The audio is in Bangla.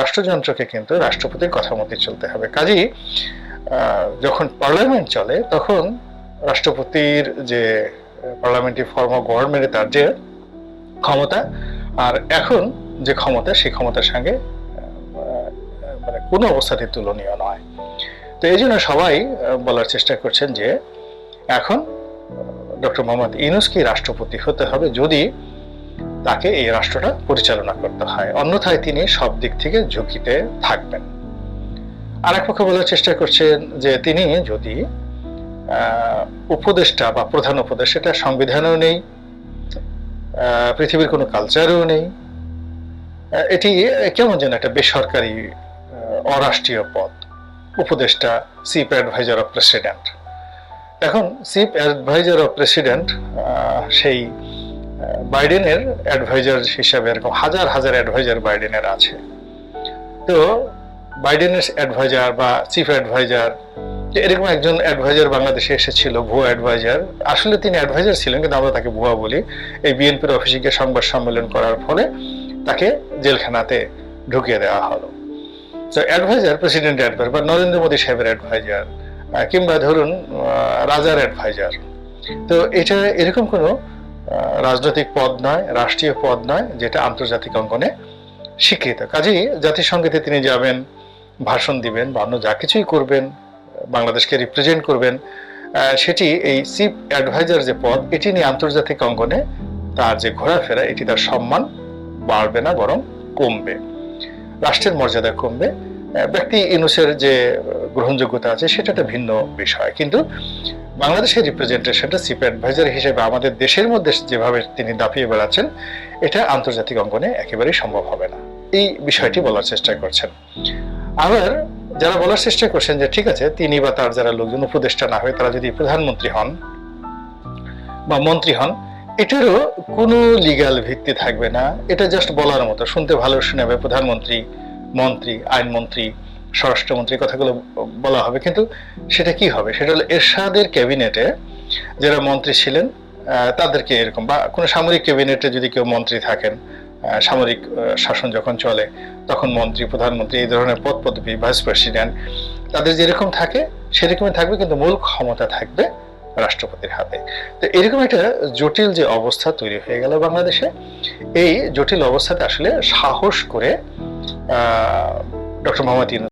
রাষ্ট্রযন্ত্রকে কিন্তু রাষ্ট্রপতির কথা মতে চলতে হবে। কাজেই যখন পার্লামেন্ট চলে, তখন রাষ্ট্রপতির যে পার্লামেন্টারি ফর্ম অফ গভর্নমেন্টে তার যে ক্ষমতা, আর এখন যে ক্ষমতা, সেই ক্ষমতার সঙ্গে মানে কোনো অবস্থাতে তুলনীয় নয়। তো এই জন্য সবাই বলার চেষ্টা করছেন যে, এখন ডক্টর মোহাম্মদ ইউনুসকে রাষ্ট্রপতি হতে হবে? যদি তাকে এই রাষ্ট্রটা পরিচালনা করতে হয়। অন্যথায় তিনি সব দিক থেকে ঝুঁকিতে থাকবেন। আর এক পক্ষ বলার চেষ্টা করছেন যে তিনি যদি উপদেষ্টা বা প্রধান উপদেষ্টা এটা সংবিধানেও নেই পৃথিবীর কোনো কালচারেও নেই এটি কেমন যেন একটা বেসরকারি অরাষ্ট্রীয় পদ। উপদেষ্টা, চিফ অ্যাডভাইজার অফ প্রেসিডেন্ট। এখন, চিফ অ্যাডভাইজার অফ প্রেসিডেন্ট সেই বাইডেনের অ্যাডভাইজার হিসাবে এরকম হাজার হাজার অ্যাডভাইজার বাইডেনের আছে। তো বাইডেনের অ্যাডভাইজার বা চিফ অ্যাডভাইজার এরকম একজন অ্যাডভাইজার বাংলাদেশে এসেছিল, ভুয়া অ্যাডভাইজার আসলে তিনি অ্যাডভাইজার ছিলেন, কিন্তু আমরা তাকে ভুয়া বলি। এই বিএনপির অফিসে গিয়ে সংবাদ সম্মেলন করার ফলে তাকে জেলখানাতে ঢুকিয়ে দেওয়া হলো। তো অ্যাডভাইজার প্রেসিডেন্ট অ্যাডভাইজার বা নরেন্দ্র মোদী সাহেবের অ্যাডভাইজার কিংবা ধরুন রাজার অ্যাডভাইজার তো এটা এরকম কোনো রাজনৈতিক পদ নয়, রাষ্ট্রীয় পদ নয়, যেটা আন্তর্জাতিক অঙ্গনে স্বীকৃত। কাজেই জাতিসংঘেতে তিনি যাবেন, ভাষণ দিবেন, বা অন্য যা কিছুই করবেন, বাংলাদেশকে রিপ্রেজেন্ট করবেন সেটি এই চিফ অ্যাডভাইজার যে পদ, এটি নিয়ে আন্তর্জাতিক অঙ্গনে তার যে ঘোরাফেরা, এটি তার সম্মান বাড়বে না, বরং কমবে। রাষ্ট্রের মর্যাদা কমবে। ব্যক্তি ইনুসের যে গ্রহণযোগ্যতা আছে সেটা একটা ভিন্ন বিষয়। কিন্তু বাংলাদেশের রিপ্রেজেন্টেশনটা চিফ অ্যাডভাইজার হিসেবে আমাদের দেশের মধ্যে যেভাবে তিনি দাপিয়ে বেড়াচ্ছেন, এটা আন্তর্জাতিক অঙ্গনে একেবারেই সম্ভব হবে না। এই বিষয়টি বলার চেষ্টা করছেন। আবার যারা বলার চেষ্টা করছেন যে ঠিক আছে, তিনি বা তার যারা লোকজন উপদেষ্টা না হয়ে তারা যদি প্রধানমন্ত্রী হন বা মন্ত্রী হন, এটারও কোনো লিগ্যাল ভিত্তি থাকবে না। এটা জাস্ট বলার মতো, শুনতে ভালো শোনাবে প্রধানমন্ত্রী, মন্ত্রী, আইনমন্ত্রী স্বরাষ্ট্রমন্ত্রী কথাগুলো বলা হবে, কিন্তু সেটা কি হবে? সেটা হলো এরশাদের ক্যাবিনেটে যারা মন্ত্রী ছিলেন তাদেরকে এরকম বা কোনো সামরিক ক্যাবিনেটে যদি কেউ মন্ত্রী থাকেন সামরিক শাসন যখন চলে, তখন মন্ত্রী, প্রধানমন্ত্রী এই ধরনের পদ পদবি ভাইস প্রেসিডেন্ট, তাদের যেরকম থাকে, সেরকমই থাকবে, কিন্তু মূল ক্ষমতা থাকবে রাষ্ট্রপতির হাতে। তো এরকম একটা জটিল যে অবস্থা তৈরি হয়ে গেল বাংলাদেশে, এই জটিল অবস্থাতে আসলে সাহস করে, আহ, ডক্টর মোহাম্মদ